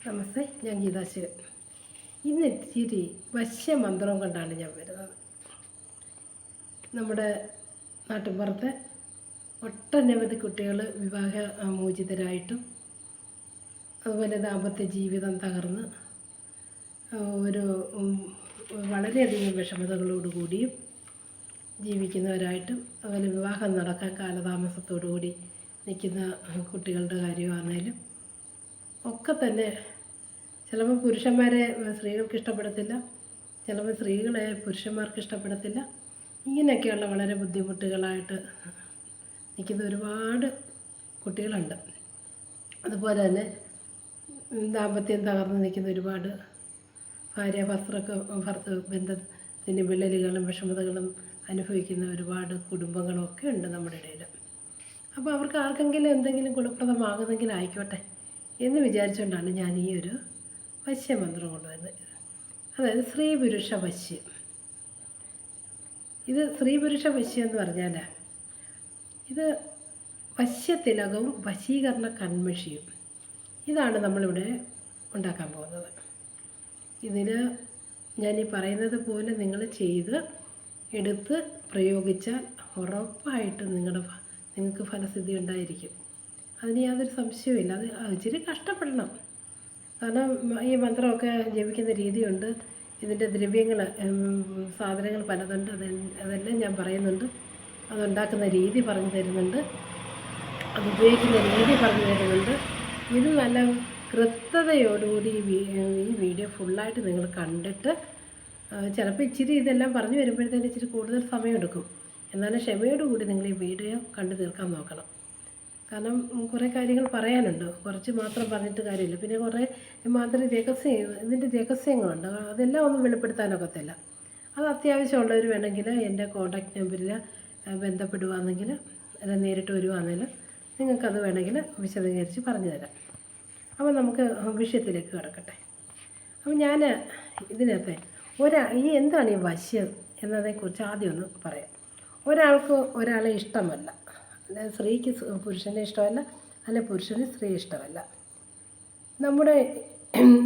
നമസ്തേ ഞാൻ ഗീതാശിവൻ ഇന്ന് ഇത്തിരി വശ്യമന്ത്രം കൊണ്ടാണ് ഞാൻ വരുന്നത്. നമ്മുടെ നാട്ടിൻപുറത്തെ ഒട്ടനവധി കുട്ടികൾ വിവാഹ മോചിതരായിട്ടും അതുപോലെ ദാമ്പത്യ ജീവിതം തകർന്ന് ഒരു വളരെയധികം വിഷമതകളോടുകൂടിയും ജീവിക്കുന്നവരായിട്ടും അതുപോലെ വിവാഹം നടക്കാൻ കാലതാമസത്തോടുകൂടി നിൽക്കുന്ന കുട്ടികളുടെ കാര്യമാണെങ്കിലും ഒക്കെ തന്നെ ചിലപ്പോൾ പുരുഷന്മാരെ സ്ത്രീകൾക്ക് ഇഷ്ടപ്പെടത്തില്ല. ചിലപ്പോൾ സ്ത്രീകളെ പുരുഷന്മാർക്ക് ഇഷ്ടപ്പെടത്തില്ല. ഇങ്ങനെയൊക്കെയുള്ള വളരെ ബുദ്ധിമുട്ടുകളായിട്ട് നിൽക്കുന്ന ഒരുപാട് കുട്ടികളുണ്ട്. അതുപോലെ തന്നെ ദാമ്പത്യം തകർന്ന് നിൽക്കുന്ന ഒരുപാട് ഭാര്യ ഭർത്തൃക്ക് ഭർത്ത ബന്ധത്തിന് വിള്ളലുകളും വിഷമതകളും അനുഭവിക്കുന്ന ഒരുപാട് കുടുംബങ്ങളൊക്കെ ഉണ്ട് നമ്മുടെ ഇടയിൽ. അപ്പോൾ അവർക്ക് ആർക്കെങ്കിലും എന്തെങ്കിലും ഗുണപ്രദമാകുന്നെങ്കിൽ ആയിക്കോട്ടെ. എന്ന് വിചാരിച്ചുകൊണ്ടാണ് ഞാൻ ഈ ഒരു വശ്യമന്ത്രം കൊണ്ടുവന്നത് അതായത് സ്ത്രീ പുരുഷ വശ്യം ഇത് സ്ത്രീ പുരുഷ വശ്യം എന്ന് പറഞ്ഞാൽ ഇത് വശ്യത്തിലകവും വശീകരണ കൺമഷിയും. ഇതാണ് നമ്മളിവിടെ ഉണ്ടാക്കാൻ പോകുന്നത്. ഇതിന് ഞാൻ ഈ പറയുന്നത് പോലെ നിങ്ങൾ ചെയ്ത് എടുത്ത് പ്രയോഗിച്ചാൽ ഉറപ്പായിട്ടും നിങ്ങളുടെ നിങ്ങൾക്ക് ഫലസിദ്ധി ഉണ്ടായിരിക്കും. അതിന് യാതൊരു സംശയവുമില്ല. അത് ഇച്ചിരി കഷ്ടപ്പെടണം. കാരണം ഈ മന്ത്രമൊക്കെ ജപിക്കുന്ന രീതിയുണ്ട്. ഇതിന്റെ ദ്രവ്യങ്ങൾ സാധനങ്ങൾ പലതുണ്ട്. അത് അതെല്ലാം ഞാൻ പറയുന്നുണ്ട്. അതുണ്ടാക്കുന്ന രീതി പറഞ്ഞു തരുന്നുണ്ട്. അത് ഉപയോഗിക്കുന്ന രീതി പറഞ്ഞു തരുന്നുണ്ട്. ഇത് നല്ല കൃത്യതയോടുകൂടി ഈ വീഡിയോ ഫുള്ളായിട്ട് നിങ്ങൾ കണ്ടിട്ട് ചിലപ്പോൾ ഇച്ചിരി ഇതെല്ലാം പറഞ്ഞു വരുമ്പോഴത്തേന് ഇച്ചിരി കൂടുതൽ സമയമെടുക്കും. എന്നാലും ക്ഷമയോടുകൂടി നിങ്ങൾ ഈ വീഡിയോ കണ്ടു തീർക്കാൻ നോക്കണം. കാരണം കുറെ കാര്യങ്ങൾ പറയാനുണ്ട്. കുറച്ച് മാത്രം പറഞ്ഞിട്ട് കാര്യമില്ല. പിന്നെ കുറേ മാത്രം രഹസ്യം ഇതിന്റെ രഹസ്യങ്ങളുണ്ട്. അതെല്ലാം ഒന്നും വെളിപ്പെടുത്താനൊക്കത്തില്ല അത് അത്യാവശ്യമുള്ളവർ വേണമെങ്കിൽ എന്റെ കോൺടാക്റ്റ് നമ്പറിൽ ബന്ധപ്പെടുവാന്നെങ്കിൽ അല്ല നേരിട്ട് വരുവാണെങ്കിൽ നിങ്ങൾക്കത് വേണമെങ്കിൽ വിശദീകരിച്ച് പറഞ്ഞു തരാം അപ്പോൾ നമുക്ക് വിഷയത്തിലേക്ക് കിടക്കട്ടെ. അപ്പോൾ ഞാൻ ഇതിനകത്ത് ഒരാ ഈ എന്താണ് ഈ വശ്യം എന്നതിനെക്കുറിച്ച് ആദ്യം ഒന്ന് പറയാം. ഒരാൾക്ക് ഒരാളെ ഇഷ്ടമല്ല. അല്ല സ്ത്രീക്ക് പുരുഷനെ ഇഷ്ടമല്ല അല്ലെ പുരുഷന് സ്ത്രീ ഇഷ്ടമല്ല. നമ്മുടെ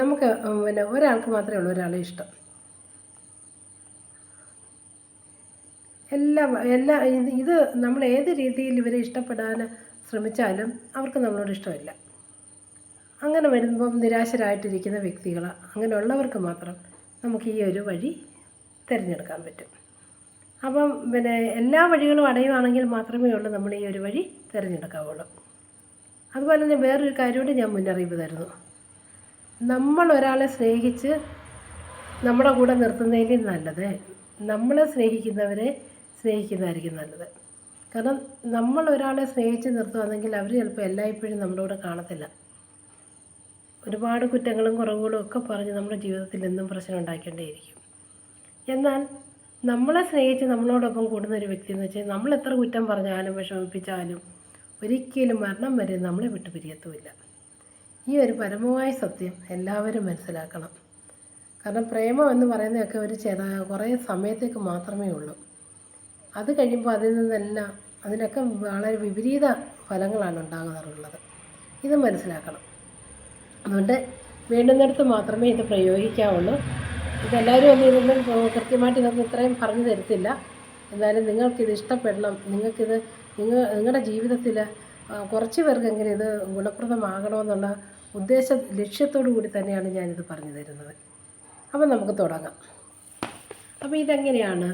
നമുക്ക് പിന്നെ ഒരാൾക്ക് മാത്രമേ ഉള്ളൂ ഒരാളെ ഇഷ്ടം. എല്ലാ എല്ലാ ഇത് നമ്മൾ ഏത് രീതിയിൽ ഇവരെ ഇഷ്ടപ്പെടാൻ ശ്രമിച്ചാലും അവർക്ക് നമ്മളോട് ഇഷ്ടമില്ല. അങ്ങനെ വരുമ്പം നിരാശരായിട്ടിരിക്കുന്ന വ്യക്തികൾ അങ്ങനെയുള്ളവർക്ക് മാത്രം നമുക്ക് ഈ ഒരു വഴി തിരഞ്ഞെടുക്കാൻ പറ്റും. അപ്പം പിന്നെ എല്ലാ വഴികളും അടയുവാണെങ്കിൽ മാത്രമേ ഉള്ളൂ നമ്മൾ ഈ ഒരു വഴി തിരഞ്ഞെടുക്കാവുള്ളൂ. അതുപോലെ തന്നെ വേറൊരു കൂടി ഞാൻ മുന്നറിയിപ്പ് തരുന്നു. നമ്മൾ ഒരാളെ സ്നേഹിച്ച് നമ്മുടെ കൂടെ നിർത്തുന്നതിലും നല്ലത് നമ്മളെ സ്നേഹിക്കുന്നവരെ സ്നേഹിക്കുന്നതായിരിക്കും നല്ലത്. കാരണം നമ്മൾ ഒരാളെ സ്നേഹിച്ച് നിർത്തുകയാണെങ്കിൽ അവർ ചിലപ്പോൾ എല്ലായ്പ്പോഴും നമ്മുടെ കൂടെ കാണത്തില്ല. ഒരുപാട് കുറ്റങ്ങളും കുറവുകളും ഒക്കെ പറഞ്ഞ് നമ്മുടെ ജീവിതത്തിൽ എന്നും പ്രശ്നം ഉണ്ടാക്കേണ്ടിയിരിക്കും. എന്നാൽ നമ്മളെ സ്നേഹിച്ച് നമ്മളോടൊപ്പം കൂടുന്ന ഒരു വ്യക്തി എന്ന് വെച്ചാൽ നമ്മൾ എത്ര കുറ്റം പറഞ്ഞാലും വിഷമിപ്പിച്ചാലും ഒരിക്കലും മരണം വരെ നമ്മളെ വിട്ടു പിരിയത്തുമില്ല. ഈ ഒരു പരമമായ സത്യം എല്ലാവരും മനസ്സിലാക്കണം. കാരണം പ്രേമം എന്ന് പറയുന്നതൊക്കെ ഒരു ചെറ കുറേ സമയത്തേക്ക് മാത്രമേ ഉള്ളൂ. അത് കഴിയുമ്പോൾ അതിൽ നിന്നെല്ലാം അതിനൊക്കെ വളരെ വിപരീത ഫലങ്ങളാണ് ഉണ്ടാകാറുള്ളത്. ഇത് മനസ്സിലാക്കണം. അതുകൊണ്ട് വേണ്ടുന്നിടത്ത് മാത്രമേ ഇത് പ്രയോഗിക്കാവുള്ളൂ. ഇതെല്ലാവരും ഒന്നും ഇതൊന്നും കൃത്യമായിട്ട് ഇതൊന്നും ഇത്രയും പറഞ്ഞു തരത്തില്ല. എന്നാലും നിങ്ങൾക്കിത് ഇഷ്ടപ്പെടണം. നിങ്ങൾക്കിത് നിങ്ങൾ നിങ്ങളുടെ ജീവിതത്തിൽ കുറച്ച് പേർക്കെങ്കിലും ഇത് ഗുണപ്രദമാകണമെന്നുള്ള ഉദ്ദേശ ലക്ഷ്യത്തോടു കൂടി തന്നെയാണ് ഞാനിത് പറഞ്ഞു തരുന്നത്. അപ്പം നമുക്ക് തുടങ്ങാം. അപ്പോൾ ഇതെങ്ങനെയാണ്?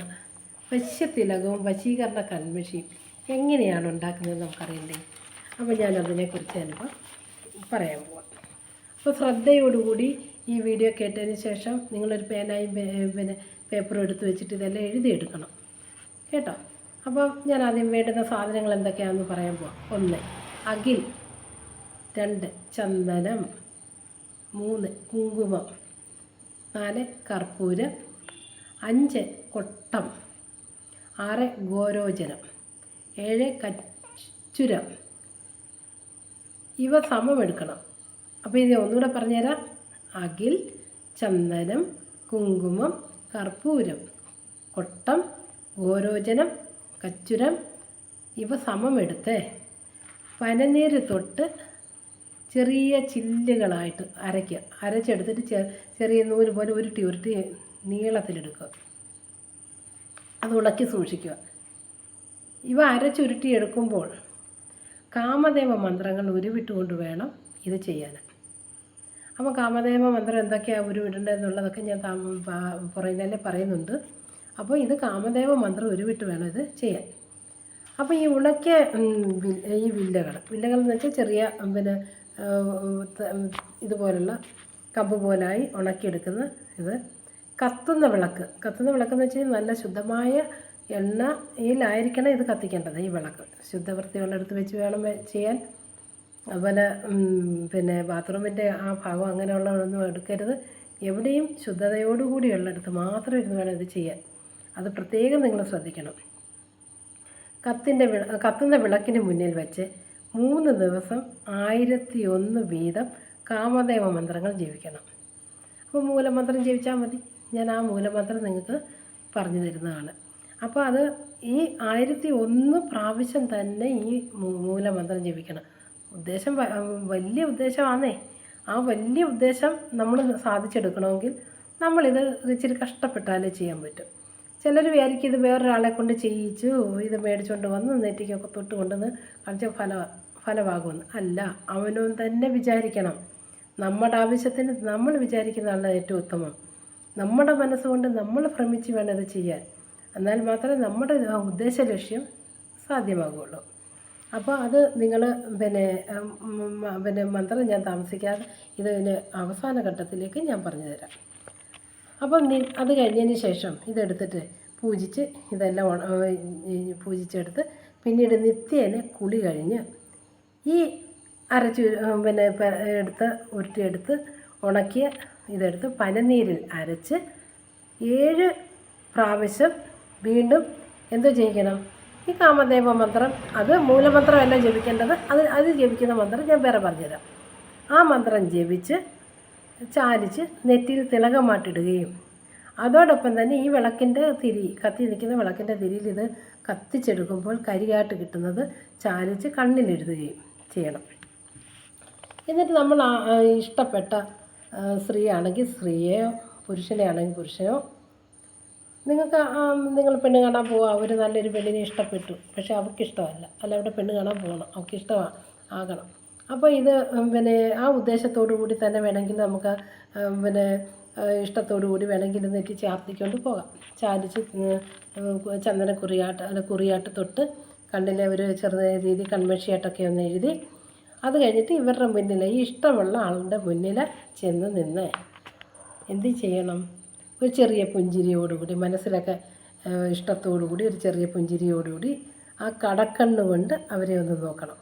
വശ്യത്തിലകവും വശീകരണ കൺമഷിയും എങ്ങനെയാണ് ഉണ്ടാക്കുന്നത് നമുക്കറിയണ്ടേ? അപ്പോൾ ഞാൻ അതിനെക്കുറിച്ച് പറയാൻ പോവാം. അപ്പോൾ ശ്രദ്ധയോടുകൂടി ഈ വീഡിയോ കേട്ടതിന് ശേഷം നിങ്ങളൊരു പേനായും പിന്നെ പേപ്പറും എടുത്ത് വെച്ചിട്ട് ഇതെല്ലാം എഴുതിയെടുക്കണം. കേട്ടോ? അപ്പോൾ ഞാൻ ആദ്യം വേണ്ടുന്ന സാധനങ്ങൾ എന്തൊക്കെയാണെന്ന് പറയാൻ പോവാം. ഒന്ന് അകിൽ രണ്ട് ചന്ദനം. മൂന്ന് കുങ്കുമം. നാല് കർപ്പൂരം. അഞ്ച് കൊട്ടം. ആറ് ഗോരോചനം ഏഴ് കച്ചുരം. ഇവ സമം എടുക്കണം അപ്പോൾ ഇത് ഒന്നുകൂടെ പറഞ്ഞുതരാം. അകിൽ ചന്ദനം കുങ്കുമം കർപ്പൂരം കൊട്ടം ഓരോചനം കച്ചുരം ഇവ സമമെടുത്ത്. പനനീര് തൊട്ട് ചെറിയ ചില്ലുകളായിട്ട് അരയ്ക്കുക. അരച്ചെടുത്തിട്ട് ചെ ചെറിയ നൂൽ പോലെ ഉരുട്ടി ഉരുട്ടി നീളത്തിലെടുക്കുക. അത് ഉണക്കി സൂക്ഷിക്കുക. ഇവ അരച്ചുരുട്ടിയെടുക്കുമ്പോൾ കാമദേവ മന്ത്രങ്ങൾ ഉരുവിട്ടുകൊണ്ട് വേണം ഇത് ചെയ്യാൻ. അപ്പോൾ കാമദേവ മന്ത്രം എന്തൊക്കെയാണ് ഉരുവിടേണ്ടതെന്നുള്ളതൊക്കെ ഞാൻ താ- പ- പുറകിലല്ലേ പറയുന്നുണ്ട്. അപ്പോൾ ഇത് കാമദേവ മന്ത്രം ഉരുവിട്ട് വേണം ഇത് ചെയ്യാൻ. അപ്പോൾ ഈ ഉണക്കിയ ഈ വില്ലകൾ വില്ലകൾ എന്ന് വെച്ചാൽ ചെറിയ പിന്നെ ഇതുപോലുള്ള കമ്പ് പോലായി ഉണക്കിയെടുക്കുന്ന ഇത്. കത്തുന്ന വിളക്ക് കത്തുന്ന വിളക്കെന്ന് വെച്ചാൽ നല്ല ശുദ്ധമായ എണ്ണയിലായിരിക്കണം ഇത് കത്തിക്കേണ്ടത് ഈ വിളക്ക്. ശുദ്ധവൃത്തിയുള്ളടുത്ത് വെച്ച് വേണം ചെയ്യാൻ. അതുപോലെ പിന്നെ ബാത്റൂമിന്റെ ആ ഭാഗം അങ്ങനെയുള്ളതൊന്നും എടുക്കരുത്. എവിടെയും ശുദ്ധതയോടുകൂടിയുള്ളിടത്ത് മാത്രം ഇരുന്ന് വേണം ഇത് ചെയ്യാൻ. അത് പ്രത്യേകം നിങ്ങൾ ശ്രദ്ധിക്കണം. കത്തിന്റെ വിള കത്തുന്ന വിളക്കിന് മുന്നിൽ വെച്ച് മൂന്ന് ദിവസം ആയിരത്തി ഒന്ന് വീതം കാമദേവ മന്ത്രങ്ങൾ ജീവിക്കണം. അപ്പോൾ മൂലമന്ത്രം ജീവിച്ചാൽ മതി. ഞാൻ ആ മൂലമന്ത്രം നിങ്ങൾക്ക് പറഞ്ഞു തരുന്നതാണ്. അപ്പോൾ അത് ഈ ആയിരത്തി ഒന്ന് പ്രാവശ്യം തന്നെ ഈ മൂലമന്ത്രം ജപിക്കണം ഉദ്ദേശം വലിയ ഉദ്ദേശമാണേ ആ വലിയ ഉദ്ദേശം നമ്മൾ സാധിച്ചെടുക്കണമെങ്കിൽ നമ്മളിത് ഇച്ചിരി കഷ്ടപ്പെട്ടാലേ ചെയ്യാൻ പറ്റും. ചിലർ വിചാരിക്കും ഇത് വേറൊരാളെ കൊണ്ട് ചെയ്യിച്ചു ഇത് മേടിച്ചുകൊണ്ട് വന്ന് നെറ്റിക്കൊക്കെ തൊട്ട് കൊണ്ടുവന്ന് കളിച്ച ഫല ഫലമാകുമെന്ന്. അല്ല അവനും തന്നെ വിചാരിക്കണം. നമ്മുടെ ആവശ്യത്തിന് നമ്മൾ വിചാരിക്കുന്നതാണ് ഏറ്റവും ഉത്തമം. നമ്മുടെ മനസ്സുകൊണ്ട് നമ്മൾ ഭ്രമിച്ച് വേണം ഇത് ചെയ്യാൻ. എന്നാൽ മാത്രമേ നമ്മുടെ ഉദ്ദേശ ലക്ഷ്യം സാധ്യമാകുള്ളൂ അപ്പോൾ അത് നിങ്ങൾ പിന്നെ പിന്നെ മന്ത്രം ഞാൻ താമസിക്കാതെ ഇതിന് അവസാന ഘട്ടത്തിലേക്ക് ഞാൻ പറഞ്ഞു തരാം. അപ്പം നീ അത് കഴിഞ്ഞതിന് ശേഷം ഇതെടുത്തിട്ട് പൂജിച്ച് ഇതെല്ലാം പൂജിച്ചെടുത്ത് പിന്നീട് നിത്യേന കുളി കഴിഞ്ഞ് ഈ അരച്ച് പിന്നെ എടുത്ത് ഉരുട്ടിയെടുത്ത് ഉണക്കിയ ഇതെടുത്ത് പനനീരിൽ അരച്ച് ഏഴ് പ്രാവശ്യം വീണ്ടും എന്തോ ചെയ്യിക്കണം? ഈ കാമദേവ മന്ത്രം അത് മൂലമന്ത്രമല്ല ജപിക്കേണ്ടത്. അത് അത് ജപിക്കുന്ന മന്ത്രം ഞാൻ വേറെ പറഞ്ഞുതരാം. ആ മന്ത്രം ജപിച്ച് ചാലിച്ച് നെറ്റിയിൽ തിലകമാട്ടിടുകയും അതോടൊപ്പം തന്നെ ഈ വിളക്കിന്റെ തിരി കത്തി നിൽക്കുന്ന വിളക്കിന്റെ തിരിയിൽ ഇത് കത്തിച്ചെടുക്കുമ്പോൾ കരിയായിട്ട് കിട്ടുന്നത് ചാലിച്ച് കണ്ണിലെഴുതുകയും ചെയ്യണം. എന്നിട്ട് നമ്മൾ ഇഷ്ടപ്പെട്ട സ്ത്രീയാണെങ്കിൽ സ്ത്രീയെയോ പുരുഷനെയാണെങ്കിൽ പുരുഷനോ നിങ്ങൾക്ക് നിങ്ങൾ പെണ്ണ് കാണാൻ പോവുക. അവർ നല്ലൊരു പെണ്ണിനെ ഇഷ്ടപ്പെട്ടു. പക്ഷേ അവർക്ക് ഇഷ്ടമല്ല അല്ല അവിടെ പെണ്ണ് കാണാൻ പോകണം. അവർക്ക് ഇഷ്ടമാണ് ആകണം. അപ്പോൾ ഇത് പിന്നെ ആ ഉദ്ദേശത്തോടു കൂടി തന്നെ വേണമെങ്കിൽ നമുക്ക് പിന്നെ ഇഷ്ടത്തോടു കൂടി വേണമെങ്കിൽ നെറ്റി ചാർത്തിക്കൊണ്ട് പോകാം. ചാലിച്ച് ചന്ദന കുറിയാട്ട് അല്ല കുറിയാട്ട് തൊട്ട് കണ്ണിലെ ഒരു ചെറിയ രീതി കൺമഷിയായിട്ടൊക്കെ ഒന്ന് എഴുതി അത് കഴിഞ്ഞിട്ട് ഇവരുടെ മുന്നിൽ ഈ ഇഷ്ടമുള്ള ആളുടെ മുന്നിൽ ചെന്ന് നിന്ന് എന്ത് ചെയ്യണം? ഒരു ചെറിയ പുഞ്ചിരിയോടുകൂടി മനസ്സിലൊക്കെ ഇഷ്ടത്തോടുകൂടി ഒരു ചെറിയ പുഞ്ചിരിയോടുകൂടി ആ കടക്കണ്ണ് കൊണ്ട് അവരെ ഒന്ന് നോക്കണം.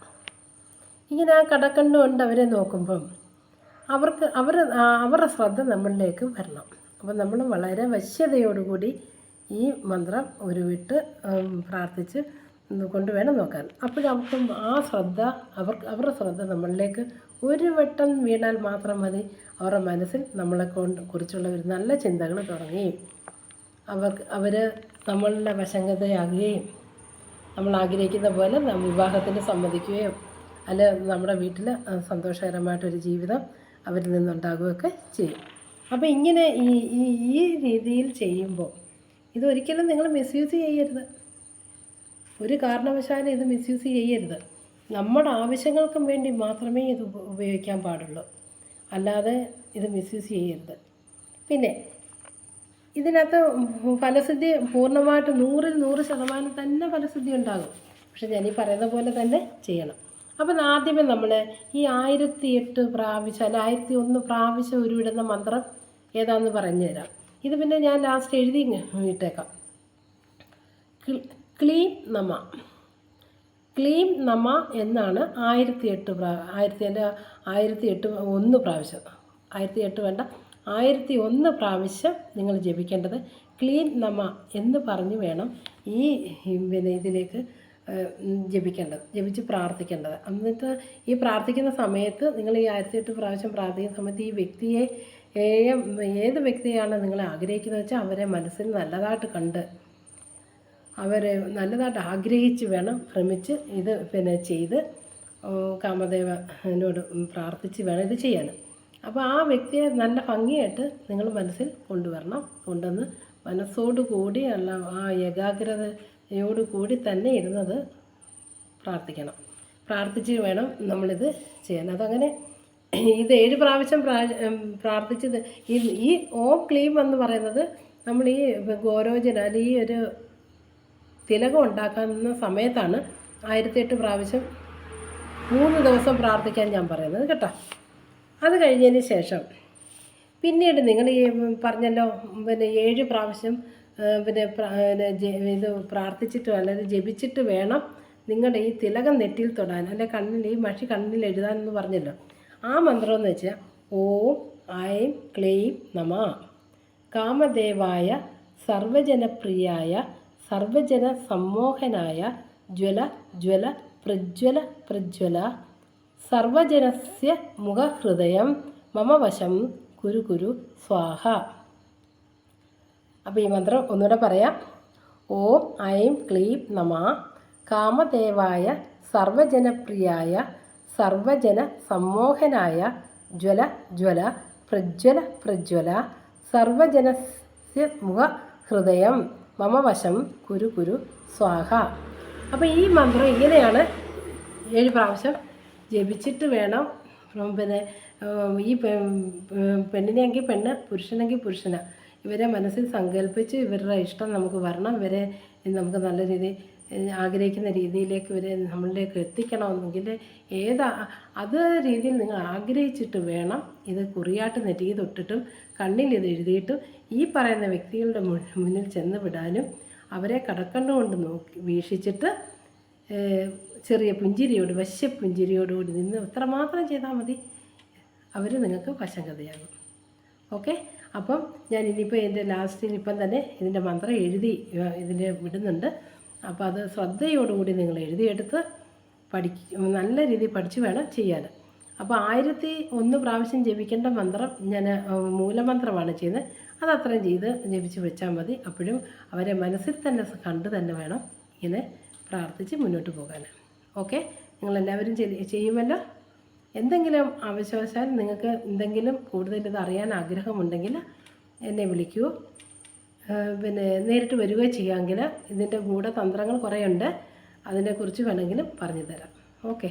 ഇങ്ങനെ ആ കടക്കണ്ണ് കൊണ്ട് അവരെ നോക്കുമ്പം അവർക്ക് അവർ അവരുടെ ശ്രദ്ധ നമ്മളിലേക്ക് വരണം. അപ്പം നമ്മൾ വളരെ വശ്യതയോടുകൂടി ഈ മന്ത്രം ഉരുവിട്ട് വിട്ട് പ്രാർത്ഥിച്ച് കൊണ്ട് വേണം നോക്കാൻ. അപ്പോഴവർക്കും ആ ശ്രദ്ധ അവർക്ക് അവരുടെ ശ്രദ്ധ നമ്മളിലേക്ക് ഒരു വട്ടം വീണാൽ മാത്രം മതി. അവരുടെ മനസ്സിൽ നമ്മളെ കൊണ്ട് കുറിച്ചുള്ള ഒരു നല്ല ചിന്തകൾ തുടങ്ങുകയും അവർക്ക് അവർ നമ്മളുടെ വശങ്കതയാകുകയും നമ്മൾ ആഗ്രഹിക്കുന്ന പോലെ വിവാഹത്തിന് സമ്മതിക്കുകയോ അല്ല നമ്മുടെ വീട്ടിൽ സന്തോഷകരമായിട്ടൊരു ജീവിതം അവരിൽ നിന്നുണ്ടാകുകയൊക്കെ ചെയ്യും. അപ്പോൾ ഇങ്ങനെ ഈ ഈ ഈ രീതിയിൽ ചെയ്യുമ്പോൾ ഇതൊരിക്കലും നിങ്ങൾ മിസ്യൂസ് ചെയ്യരുത്. ഒരു കാരണവശാലും ഇത് മിസ്യൂസ് ചെയ്യരുത്. നമ്മുടെ ആവശ്യങ്ങൾക്കും വേണ്ടി മാത്രമേ ഇത് ഉപയോഗിക്കാൻ പാടുള്ളൂ. അല്ലാതെ ഇത് മിസ്യൂസ് ചെയ്യരുത്. പിന്നെ ഇതിനകത്ത് ഫലസിദ്ധി പൂർണമായിട്ട് നൂറിൽ നൂറ് ശതമാനം തന്നെ ഫലസിദ്ധി ഉണ്ടാകും. പക്ഷെ ഞാൻ ഈ പറയുന്ന പോലെ തന്നെ ചെയ്യണം. അപ്പം ആദ്യമേ നമ്മൾ ഈ ആയിരത്തി എട്ട് പ്രാവശ്യം അല്ല ആയിരത്തി ഒന്ന് പ്രാവശ്യം ഉരുവിടുന്ന മന്ത്രം ഏതാണെന്ന് പറഞ്ഞു തരാം. ഇത് പിന്നെ ഞാൻ ലാസ്റ്റ് എഴുതി ഇട്ടേക്കാം. ക്ലീ- ക്ലീം നമ. ക്ലീം നമ എന്നാണ് ആയിരത്തി എട്ട് പ്രാ ആയിരത്തി എന്റെ ആയിരത്തി എട്ട് ഒന്ന് പ്രാവശ്യം. ആയിരത്തി എട്ട് വേണ്ട. ആയിരത്തി ഒന്ന് പ്രാവശ്യം നിങ്ങൾ ജപിക്കേണ്ടത് ക്ലീൻ നമ എന്ന് പറഞ്ഞു വേണം ഈ പിന്നെ ഇതിലേക്ക് ജപിക്കേണ്ടത് ജപിച്ച് പ്രാർത്ഥിക്കേണ്ടത്. എന്നിട്ട് ഈ പ്രാർത്ഥിക്കുന്ന സമയത്ത് നിങ്ങൾ ഈ ആയിരത്തി എട്ട് പ്രാവശ്യം പ്രാർത്ഥിക്കുന്ന സമയത്ത് ഈ വ്യക്തിയെ ഏത് വ്യക്തിയാണ് നിങ്ങൾ ആഗ്രഹിക്കുന്നത് വെച്ചാൽ അവരെ മനസ്സിൽ നല്ലതായിട്ട് കണ്ട് അവരെ നല്ലതായിട്ട് ആഗ്രഹിച്ച് വേണം ശ്രമിച്ച് ഇത് പിന്നെ ചെയ്ത് കാമദേവനോട് പ്രാർത്ഥിച്ച് വേണം ഇത് ചെയ്യാൻ. അപ്പോൾ ആ വ്യക്തിയെ നല്ല ഭംഗിയായിട്ട് നിങ്ങൾ മനസ്സിൽ കൊണ്ടുവരണം. കൊണ്ടുവന്ന് മനസ്സോടുകൂടി അല്ല ആ ഏകാഗ്രതയോട് കൂടി തന്നെ ഇരുന്നത് പ്രാർത്ഥിക്കണം. പ്രാർത്ഥിച്ച് വേണം നമ്മളിത് ചെയ്യാൻ. അതങ്ങനെ ഇത് ഏഴ് പ്രാവശ്യം പ്രാ പ്രാർത്ഥിച്ചത് ഈ ഈ ഓം ക്ലീം എന്ന് പറയുന്നത് നമ്മൾ ഈ ഗോരോചന അല്ലെങ്കിൽ ഈ ഒരു തിലകം ഉണ്ടാക്കുന്ന സമയത്താണ് ആയിരത്തി എട്ട് പ്രാവശ്യം മൂന്ന് ദിവസം പ്രാർത്ഥിക്കാൻ ഞാൻ പറയുന്നത് കേട്ടോ. അത് കഴിഞ്ഞതിന് ശേഷം പിന്നീട് നിങ്ങൾ ഈ പറഞ്ഞല്ലോ പിന്നെ ഏഴ് പ്രാവശ്യം പിന്നെ ഇത് പ്രാർത്ഥിച്ചിട്ടോ അല്ലെങ്കിൽ ജപിച്ചിട്ട് വേണം നിങ്ങളുടെ ഈ തിലകം നെറ്റിയിൽ തൊടാൻ അല്ലെ കണ്ണിൽ ഈ മഷി കണ്ണിൽ എഴുതാൻ എന്ന് പറഞ്ഞല്ലോ. ആ മന്ത്രം എന്ന് വെച്ചാൽ ഓം ഐം ക്ലീം നമ. കാമദേവായ സർവജനപ്രിയായ സർവജന സമ്മോഹനായ ജ്വല ജ്വല പ്രജ്വല പ്രജ്വല സർവജനസ്യ മുഖഹൃദയം മമ വശം കുരു കുരു സ്വാഹ. അപ്പോൾ ഈ മന്ത്രം ഒന്നുകൂടെ പറയാം. ഓം ഐം ക്ലീം നമ. കാമദേവായ സർവജനപ്രിയായ സർവജന സമ്മോഹനായ ജ്വല ജ്വല പ്രജ്വല പ്രജ്വല സർവജനസ്യ മുഖ ഹൃദയം മമ വശം കുരു കുരു സ്വാഹ. അപ്പോൾ ഈ മന്ത്രം ഇങ്ങനെയാണ്. ഏഴ് പ്രാവശ്യം ജപിച്ചിട്ട് വേണം. പിന്നെ ഈ പെണ്ണിനെങ്കിൽ പെണ്ണ് പുരുഷനെങ്കിൽ പുരുഷന്. ഇവരെ മനസ്സിൽ സങ്കല്പിച്ച് ഇവരുടെ ഇഷ്ടം നമുക്ക് വരണം. ഇവരെ നമുക്ക് നല്ല രീതിയിൽ ആഗ്രഹിക്കുന്ന രീതിയിലേക്ക് ഇവരെ നമ്മളിലേക്ക് എത്തിക്കണമെന്നെങ്കിൽ ഏതാ അത് രീതിയിൽ നിങ്ങൾ ആഗ്രഹിച്ചിട്ട് വേണം ഇത് കുറിയാട്ട് നെറ്റിക്ക് തൊട്ടിട്ടും കണ്ണിൽ ഇത് എഴുതിയിട്ടും ഈ പറയുന്ന വ്യക്തികളുടെ മുന്നിൽ ചെന്ന് വിടാനും അവരെ കടക്കണ്ടുകൊണ്ട് നോക്കി വീക്ഷിച്ചിട്ട് ചെറിയ പുഞ്ചിരിയോട് വശ്യ പുഞ്ചിരിയോടുകൂടി നിന്ന് ഇത്രമാത്രം ചെയ്താൽ മതി. അവർ നിങ്ങൾക്ക് വശങ്കതയാകും ഓക്കെ? അപ്പം ഞാൻ ഇനിയിപ്പോൾ എന്റെ ലാസ്റ്റിൽ ഇപ്പം തന്നെ ഇതിന്റെ മന്ത്രം എഴുതി ഇതിന്റെ വിടുന്നുണ്ട്. അപ്പോൾ അത് ശ്രദ്ധയോടുകൂടി നിങ്ങൾ എഴുതിയെടുത്ത് പഠിക്ക നല്ല രീതിയിൽ പഠിച്ച് വേണം ചെയ്യാൻ. അപ്പോൾ ആയിരത്തി ഒന്ന് പ്രാവശ്യം ജപിക്കേണ്ട മന്ത്രം ഞാൻ മൂലമന്ത്രമാണ് ചെയ്യുന്നത്. അത് അത്രയും ചെയ്ത് ജപിച്ച് വെച്ചാൽ മതി. അപ്പോഴും അവരെ മനസ്സിൽ തന്നെ കണ്ട് തന്നെ വേണം ഇങ്ങനെ പ്രാർത്ഥിച്ച് മുന്നോട്ട് പോകാൻ. ഓക്കെ? നിങ്ങളെല്ലാവരും ചെയ്- ചെയ്യുമല്ലോ? എന്തെങ്കിലും ആവശ്യവശാൽ നിങ്ങൾക്ക് എന്തെങ്കിലും കൂടുതൽ ഇത് അറിയാൻ ആഗ്രഹമുണ്ടെങ്കിൽ എന്നെ വിളിക്കൂ. പിന്നെ നേരിട്ട് വരികയോ ചെയ്യാമെങ്കിൽ ഇതിന്റെ ഗൂഢതന്ത്രങ്ങൾ കുറേ ഉണ്ട് അതിനെക്കുറിച്ച് വേണമെങ്കിലും പറഞ്ഞു തരാം ഓക്കെ.